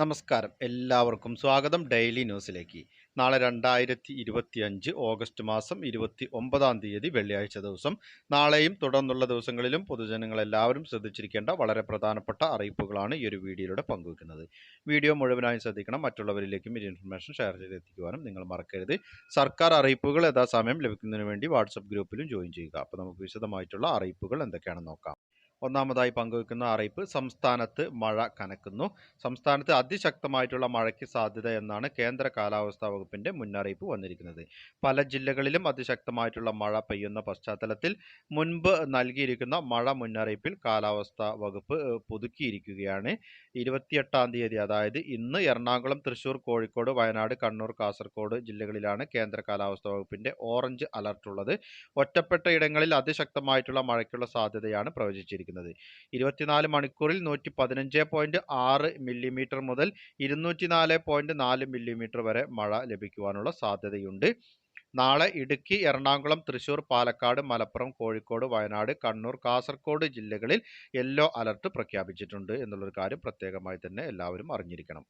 നമസ്കാരം. എല്ലാവർക്കും സ്വാഗതം ഡെയിലി ന്യൂസിലേക്ക്. നാളെ രണ്ടായിരത്തി ഇരുപത്തി അഞ്ച് ഓഗസ്റ്റ് മാസം ഇരുപത്തി ഒമ്പതാം തീയതി വെള്ളിയാഴ്ച ദിവസം. നാളെയും തുടർന്നുള്ള ദിവസങ്ങളിലും പൊതുജനങ്ങൾ എല്ലാവരും ശ്രദ്ധിച്ചിരിക്കേണ്ട വളരെ പ്രധാനപ്പെട്ട അറിയിപ്പുകളാണ് ഈ ഒരു വീഡിയോയിലൂടെ പങ്കുവെക്കുന്നത് വീഡിയോ മുഴുവനായും ശ്രദ്ധിക്കണം. മറ്റുള്ളവരിലേക്കും ഈ ഇൻഫർമേഷൻ ഷെയർ ചെയ്തെത്തിക്കുവാനും നിങ്ങൾ മറക്കരുത്. സർക്കാർ അറിയിപ്പുകൾ യഥാസമയം ലഭിക്കുന്നതിന് വേണ്ടി വാട്സപ്പ് ഗ്രൂപ്പിലും ജോയിൻ ചെയ്യുക. അപ്പോൾ നമുക്ക് വിശദമായിട്ടുള്ള അറിയിപ്പുകൾ എന്തൊക്കെയാണെന്ന് നോക്കാം. ഒന്നാമതായി പങ്കുവയ്ക്കുന്ന അറിയിപ്പ് സംസ്ഥാനത്ത് മഴ കനക്കുന്നു. സംസ്ഥാനത്ത് അതിശക്തമായിട്ടുള്ള മഴയ്ക്ക് സാധ്യത എന്നാണ് കേന്ദ്ര കാലാവസ്ഥാ വകുപ്പിന്റെ മുന്നറിയിപ്പ് വന്നിരിക്കുന്നത്. പല ജില്ലകളിലും അതിശക്തമായിട്ടുള്ള മഴ പെയ്യുന്ന പശ്ചാത്തലത്തിൽ മുൻപ് നൽകിയിരിക്കുന്ന മഴ മുന്നറിയിപ്പിൽ കാലാവസ്ഥാ വകുപ്പ് പുതുക്കിയിരിക്കുകയാണ്. ഇരുപത്തിയെട്ടാം തീയതി അതായത് ഇന്ന് എറണാകുളം തൃശൂർ കോഴിക്കോട് വയനാട് കണ്ണൂർ കാസർഗോഡ് ജില്ലകളിലാണ് കേന്ദ്ര കാലാവസ്ഥാ വകുപ്പിന്റെ ഓറഞ്ച് അലർട്ട് ഉള്ളത് ഒറ്റപ്പെട്ട ഇടങ്ങളിൽ അതിശക്തമായിട്ടുള്ള മഴയ്ക്കുള്ള സാധ്യതയാണ് പ്രവചിച്ചിരിക്കുന്നത്. ഇരുപത്തിനാല് മണിക്കൂറിൽ നൂറ്റി പതിനഞ്ച് പോയിന്റ് ആറ് മില്ലിമീറ്റർ മുതൽ ഇരുന്നൂറ്റി നാല് പോയിന്റ് നാല് മില്ലിമീറ്റർ വരെ മഴ ലഭിക്കുവാനുള്ള സാധ്യതയുണ്ട്. നാളെ ഇടുക്കി എറണാകുളം തൃശൂർ പാലക്കാട് മലപ്പുറം കോഴിക്കോട് വയനാട് കണ്ണൂർ കാസർഗോഡ് ജില്ലകളിൽ യെല്ലോ അലർട്ട് പ്രഖ്യാപിച്ചിട്ടുണ്ട്. എന്നുള്ളൊരു കാര്യം പ്രത്യേകമായി തന്നെ എല്ലാവരും അറിഞ്ഞിരിക്കണം.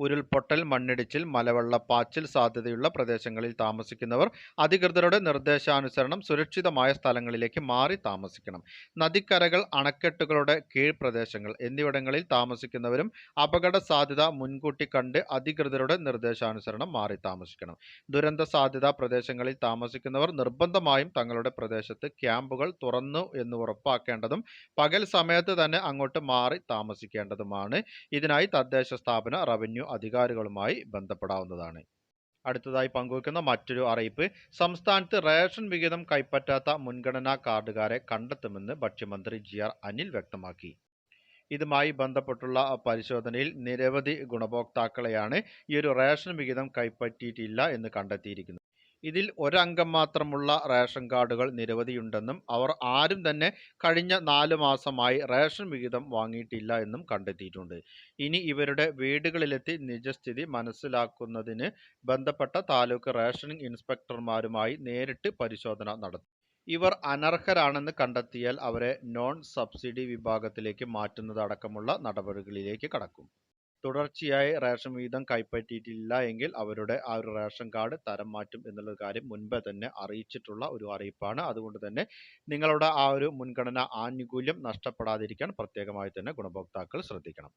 ഉരുൾപൊട്ടൽ മണ്ണിടിച്ചിൽ മലവെള്ളപ്പാച്ചിൽ സാധ്യതയുള്ള പ്രദേശങ്ങളിൽ താമസിക്കുന്നവർ അധികൃതരുടെ നിർദ്ദേശാനുസരണം സുരക്ഷിതമായ സ്ഥലങ്ങളിലേക്ക് മാറി താമസിക്കണം. നദിക്കരകൾ അണക്കെട്ടുകളുടെ കീഴ്പ്രദേശങ്ങൾ എന്നിവിടങ്ങളിൽ താമസിക്കുന്നവരും അപകട സാധ്യത മുൻകൂട്ടി കണ്ട് അധികൃതരുടെ നിർദ്ദേശാനുസരണം മാറി താമസിക്കണം. ദുരന്ത സാധ്യതാ പ്രദേശങ്ങളിൽ താമസിക്കുന്നവർ നിർബന്ധമായും തങ്ങളുടെ പ്രദേശത്ത് ക്യാമ്പുകൾ തുറന്നു എന്ന് ഉറപ്പാക്കേണ്ടതും പകൽ സമയത്ത് തന്നെ അങ്ങോട്ട് മാറി താമസിക്കേണ്ടതുമാണ്. ഇതിനായി തദ്ദേശ സ്ഥാപന റവന്യൂ അധികാരികളുമായി ബന്ധപ്പെടാവുന്നതാണ്. അടുത്തതായി പങ്കുവയ്ക്കുന്ന മറ്റൊരു അറിയിപ്പ് സംസ്ഥാനത്ത് റേഷൻ വിഹിതം കൈപ്പറ്റാത്ത മുൻഗണനാ കാർഡുകാരെ കണ്ടെത്തുമെന്ന് ഭക്ഷ്യമന്ത്രി ജി ആർ അനിൽ വ്യക്തമാക്കി. ഇതുമായി ബന്ധപ്പെട്ടുള്ള പരിശോധനയിൽ നിരവധി ഗുണഭോക്താക്കളെയാണ് ഈ ഒരു റേഷൻ വിഹിതം കൈപ്പറ്റിയിട്ടില്ല എന്ന് കണ്ടെത്തിയിരിക്കുന്നത്. ഇതിൽ ഒരംഗം മാത്രമുള്ള റേഷൻ കാർഡുകൾ നിരവധിയുണ്ടെന്നും അവർ ആരും തന്നെ കഴിഞ്ഞ നാല് മാസമായി റേഷൻ വിഹിതം വാങ്ങിയിട്ടില്ല എന്നും കണ്ടെത്തിയിട്ടുണ്ട്. ഇനി ഇവരുടെ വീടുകളിലെത്തി നിജസ്ഥിതി മനസ്സിലാക്കുന്നതിന് ബന്ധപ്പെട്ട താലൂക്ക് റേഷനിംഗ് ഇൻസ്പെക്ടർമാരുമായി നേരിട്ട് പരിശോധന നടത്തും. ഇവർ അനർഹരാണെന്ന് കണ്ടെത്തിയാൽ അവരെ നോൺ സബ്സിഡി വിഭാഗത്തിലേക്ക് മാറ്റുന്നതടക്കമുള്ള നടപടികളിലേക്ക് കടക്കും. തുടർച്ചയായി റേഷൻ വിഹിതം കൈപ്പറ്റിയിട്ടില്ല എങ്കിൽ അവരുടെ ആ ഒരു റേഷൻ കാർഡ് തരം മാറ്റും എന്നുള്ള കാര്യം മുൻപേ തന്നെ അറിയിച്ചിട്ടുള്ള ഒരു അറിയിപ്പാണ്. അതുകൊണ്ട് തന്നെ നിങ്ങളുടെ ആ ഒരു മുൻഗണന ആനുകൂല്യം നഷ്ടപ്പെടാതിരിക്കാൻ പ്രത്യേകമായി തന്നെ ഗുണഭോക്താക്കൾ ശ്രദ്ധിക്കണം.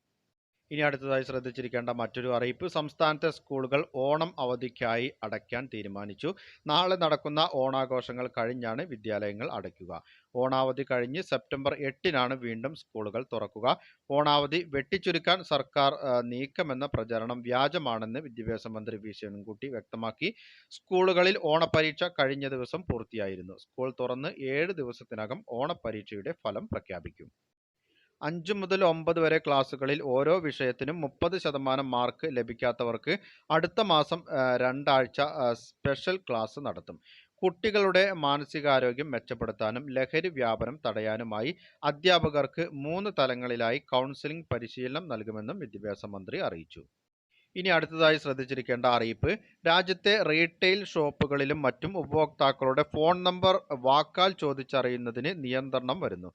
ഇനി അടുത്തതായി ശ്രദ്ധിച്ചിരിക്കേണ്ട മറ്റൊരു അറിയിപ്പ്. സംസ്ഥാനത്തെ സ്കൂളുകൾ ഓണം അവധിക്കായി അടയ്ക്കാൻ തീരുമാനിച്ചു. നാളെ നടക്കുന്ന ഓണാഘോഷങ്ങൾ കഴിഞ്ഞാണ് വിദ്യാലയങ്ങൾ അടയ്ക്കുക. ഓണാവധി കഴിഞ്ഞ് സെപ്റ്റംബർ എട്ടിനാണ് വീണ്ടും സ്കൂളുകൾ തുറക്കുക. ഓണാവധി വെട്ടിച്ചുരുക്കാൻ സർക്കാർ നീക്കമെന്ന പ്രചരണം വ്യാജമാണെന്ന് വിദ്യാഭ്യാസ മന്ത്രി വി. ശിവൻകുട്ടി വ്യക്തമാക്കി. സ്കൂളുകളിൽ ഓണപരീക്ഷ കഴിഞ്ഞ ദിവസം പൂർത്തിയായിരുന്നു. സ്കൂൾ തുറന്ന് ഏഴ് ദിവസത്തിനകം ഓണപരീക്ഷയുടെ ഫലം പ്രഖ്യാപിക്കും. അഞ്ച് മുതൽ ഒമ്പത് വരെ ക്ലാസ്സുകളിൽ ഓരോ വിഷയത്തിനും മുപ്പത് ശതമാനം മാർക്ക് ലഭിക്കാത്തവർക്ക് അടുത്ത മാസം രണ്ടാഴ്ച സ്പെഷ്യൽ ക്ലാസ് നടത്തും. കുട്ടികളുടെ മാനസികാരോഗ്യം മെച്ചപ്പെടുത്താനും ലഹരി വ്യാപനം തടയാനുമായി അധ്യാപകർക്ക് മൂന്ന് തലങ്ങളിലായി കൗൺസിലിംഗ് പരിശീലനം നൽകുമെന്നും വിദ്യാഭ്യാസ മന്ത്രി അറിയിച്ചു. ഇനി അടുത്തതായി ശ്രദ്ധിച്ചിരിക്കേണ്ട അറിയിപ്പ്. രാജ്യത്തെ റീറ്റെയിൽ ഷോപ്പുകളിലും മറ്റും ഉപഭോക്താക്കളുടെ ഫോൺ നമ്പർ വാക്കാൽ ചോദിച്ചറിയുന്നതിന് നിയന്ത്രണം വരുന്നു.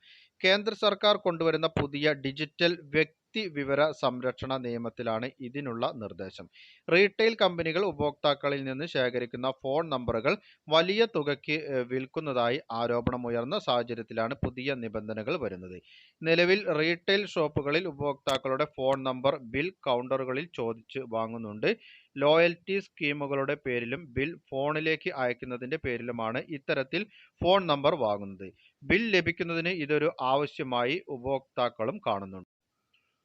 കേന്ദ്ര സർക്കാർ കൊണ്ടുവരുന്ന പുതിയ ഡിജിറ്റൽ വ്യക്തി വിവര സംരക്ഷണ നിയമത്തിലാണ് ഇതിനുള്ള നിർദ്ദേശം. റീറ്റെയിൽ കമ്പനികൾ ഉപഭോക്താക്കളിൽ നിന്ന് ശേഖരിക്കുന്ന ഫോൺ നമ്പറുകൾ വലിയ തുകയ്ക്ക് വിൽക്കുന്നതായി ആരോപണമുയർന്ന സാഹചര്യത്തിലാണ് പുതിയ നിബന്ധനകൾ വരുന്നത്. നിലവിൽ റീറ്റെയിൽ ഷോപ്പുകളിൽ ഉപഭോക്താക്കളുടെ ഫോൺ നമ്പർ ബിൽ കൗണ്ടറുകളിൽ ചോദിച്ച് വാങ്ങുന്നുണ്ട്. ലോയൽറ്റി സ്കീമുകളുടെ പേരിലും ബിൽ ഫോണിലേക്ക് അയക്കുന്നതിന്റെ പേരിലുമാണ് ഇത്തരത്തിൽ ഫോൺ നമ്പർ വാങ്ങുന്നത്. ബിൽ ലഭിക്കുന്നതിന് ഇതൊരു ആവശ്യമായി ഉപഭോക്താക്കളും കാണുന്നുണ്ട്.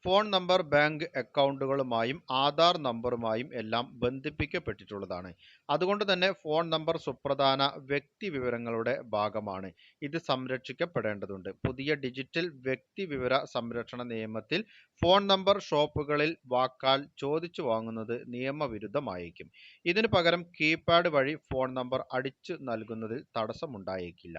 ഫോൺ നമ്പർ ബാങ്ക് അക്കൗണ്ടുകളുമായും ആധാർ നമ്പറുമായും എല്ലാം ബന്ധിപ്പിക്കപ്പെട്ടിട്ടുള്ളതാണ്. അതുകൊണ്ട് തന്നെ ഫോൺ നമ്പർ സുപ്രധാന വ്യക്തി വിവരങ്ങളുടെ ഭാഗമാണ്. ഇത് സംരക്ഷിക്കപ്പെടേണ്ടതുണ്ട്. പുതിയ ഡിജിറ്റൽ വ്യക്തി വിവര സംരക്ഷണ നിയമത്തിൽ ഫോൺ നമ്പർ ഷോപ്പുകളിൽ വാക്കാൽ ചോദിച്ചു വാങ്ങുന്നത് നിയമവിരുദ്ധമായേക്കും. ഇതിനു പകരം കീപാഡ് വഴി ഫോൺ നമ്പർ അടിച്ചു നൽകുന്നതിൽ തടസ്സമുണ്ടായേക്കില്ല.